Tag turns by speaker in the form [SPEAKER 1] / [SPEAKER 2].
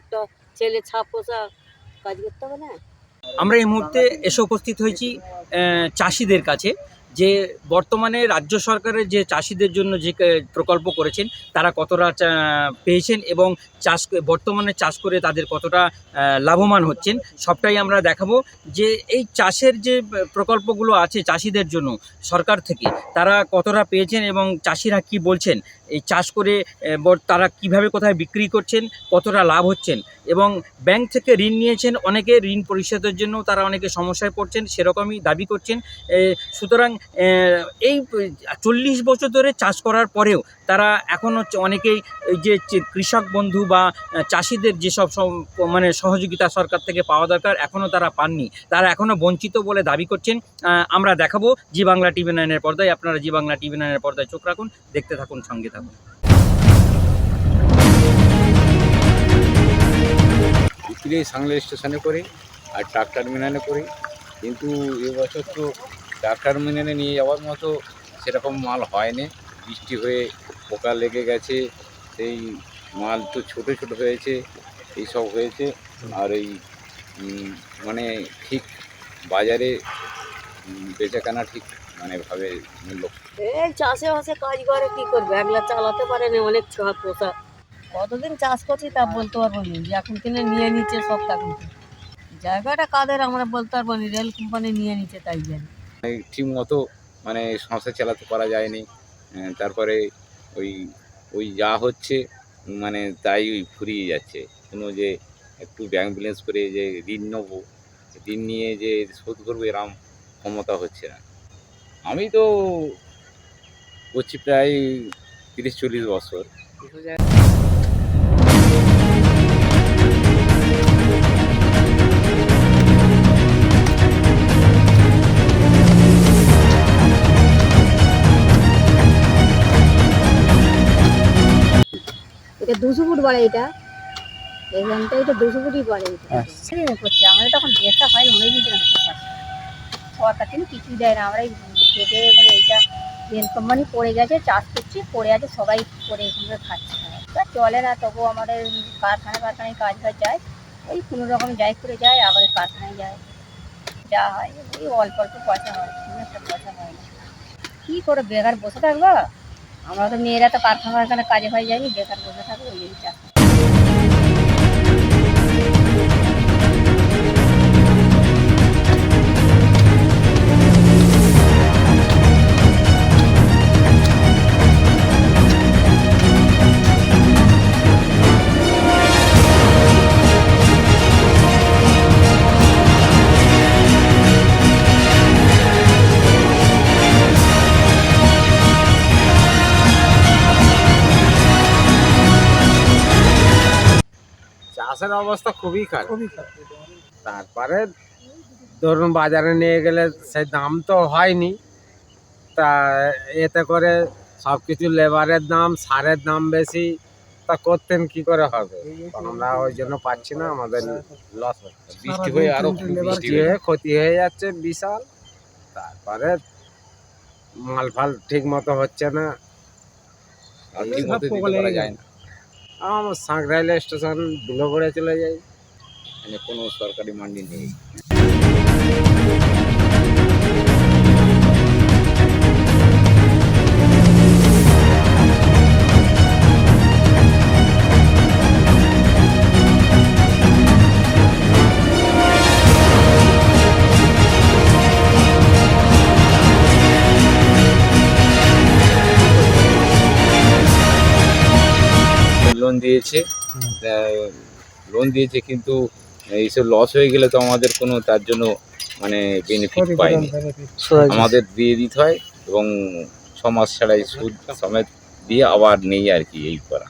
[SPEAKER 1] একটা ছেলে ছাপ পোষা কাজ করতে হবে না?
[SPEAKER 2] আমরা এই মুহূর্তে এসে উপস্থিত হয়েছি চাষিদের কাছে। যে বর্তমানে রাজ্য সরকারের যে চাষিদের জন্য যে প্রকল্প করেছেন, তারা কতটা পেয়েছেন এবং চাষ বর্তমানে চাষ করে তাদের কতটা লাভবান হচ্ছেন, সবটাই আমরা দেখাবো। যে এই চাষের যে প্রকল্পগুলো আছে চাষিদের জন্য সরকার থেকে, তারা কতটা পেয়েছেন এবং চাষিরা কি বলছেন এই চাষ করে তারা কীভাবে কোথায় বিক্রি করছেন, কতটা লাভ হচ্ছেন এবং ব্যাংক থেকে ঋণ নিয়েছেন, অনেকে ঋণ পরিশোধের জন্য তারা অনেকে সমস্যায় পড়ছেন, সেরকমই দাবি করছেন। সুতরাং এই, চল্লিশ বছর ধরে চাষ করার পরেও তারা এখন হচ্ছে অনেকেই এই যে কৃষক বন্ধু বা চাষিদের যেসব মানে সহযোগিতা সরকার থেকে পাওয়া দরকার এখনও তারা পাননি। তারা এখনও বঞ্চিত বলে দাবি করছেন। আমরা দেখাবো জি বাংলা টিভি নাইনের পর্দায়। আপনারা জি বাংলা টিভি নাইনের পর্দায় চোখ রাখুন, দেখতে থাকুন, সঙ্গে থাকুন।
[SPEAKER 3] বিক্রি সাংলা স্টেশনে করে আর ট্রাক টার্মিনালে করে। কিন্তু এবছর তো ট্রাক টার্মিনালে নিয়ে যাওয়ার মতো সেরকম মাল হয়নি। বৃষ্টি হয়ে পোকা লেগে গেছে সেই মাল তো ছোটো ছোটো হয়েছে এইসব হয়েছে। আর এই মানে ঠিক বাজারে বেচাকেনা ঠিক মানে ভাবে মূল্য।
[SPEAKER 1] এই চাষে বাসে কাজ করে কি করবে? একলা চালাতে পারে না অনেক ছাপ পোষা। কতদিন চাষ করছি তা বলতে পারব না। যে এখন কিনে নিয়ে নিচ্ছে সব তখন জায়গাটা কাদের আমরা বলতে পারব না। রেল কোম্পানি নিয়ে নিচ্ছে তাই জানি।
[SPEAKER 3] ঠিক মতো মানে সংসার চালাতে পারা যায়নি। তারপরে ওই ওই যা হচ্ছে মানে তাই ওই ফুরিয়ে যাচ্ছে। কোনো যে একটু ব্যাংক ব্যালেন্স করে যে ঋণ নেব, ঋণ নিয়ে যে শোধ করব, এরম ক্ষমতা হচ্ছে না। আমি তো করছি প্রায় তিরিশ চল্লিশ বছর।
[SPEAKER 4] এটা দুশো ফুট বাড়ে এটা। এখানটা এটা দুশো ফুটই বাড়ে এটা।
[SPEAKER 5] ছেড়ে করছি আমাদের তখন ডেটটা হয় অনেক দিন সরকার থেকে কিছুই দেয় না আমরা এই খেটে মানে এইটা রেল কোম্পানি পড়ে গেছে চাষ করছি পড়ে আছে সবাই করে এখানে খাচ্ছে। তা চলে না তবু আমাদের কারখানা কারখানায় কাজ হয়ে যায়। ওই কোনো রকম যাই করে যায় আবার কারখানায় যায়। যা হয় ওই অল্প অল্প পয়সা হয় খুব একটা পয়সা হয় না। কী করে বেকার বসে থাকব? আমরা তো মেয়েরা তো কারখানা কাজে হয়ে যায়নি বেকার বসে থাকব ওই জন্য
[SPEAKER 6] চাষের অবস্থা খুবই খারাপ। তারপরে ধরুন বাজারে নিয়ে গেলে সেই দাম তো হয়নি। তা এতে করে সব কিছু লেবারের দাম সারের দাম বেশি তা করতেন কি করে হবে? আমরা ওই জন্য পাচ্ছি না আমাদের লস হচ্ছে।
[SPEAKER 3] বৃষ্টি হয়ে আরও বৃষ্টি হয়ে
[SPEAKER 6] হয়ে ক্ষতি হয়ে যাচ্ছে বিশাল। তারপরে মাল ফাল ঠিক মতো হচ্ছে না
[SPEAKER 3] ঠিক মতো দিতে পারা যায় না।
[SPEAKER 6] আমার সাঁকরাইল স্টেশন ধুলো করে চলে যাই।
[SPEAKER 3] এখানে কোনো সরকারি মান্ডি নেই। লোন দিয়েছে। লোন দিয়েছে কিন্তু এইসব লস হয়ে গেলে তো আমাদের কোনো তার জন্য মানে বেনিফিট পাইনি আমাদের দিয়ে দিতে হয় এবং ছ মাস ছাড়াই সুদ সমেত দিয়ে আবার নেই আর কি এই করা।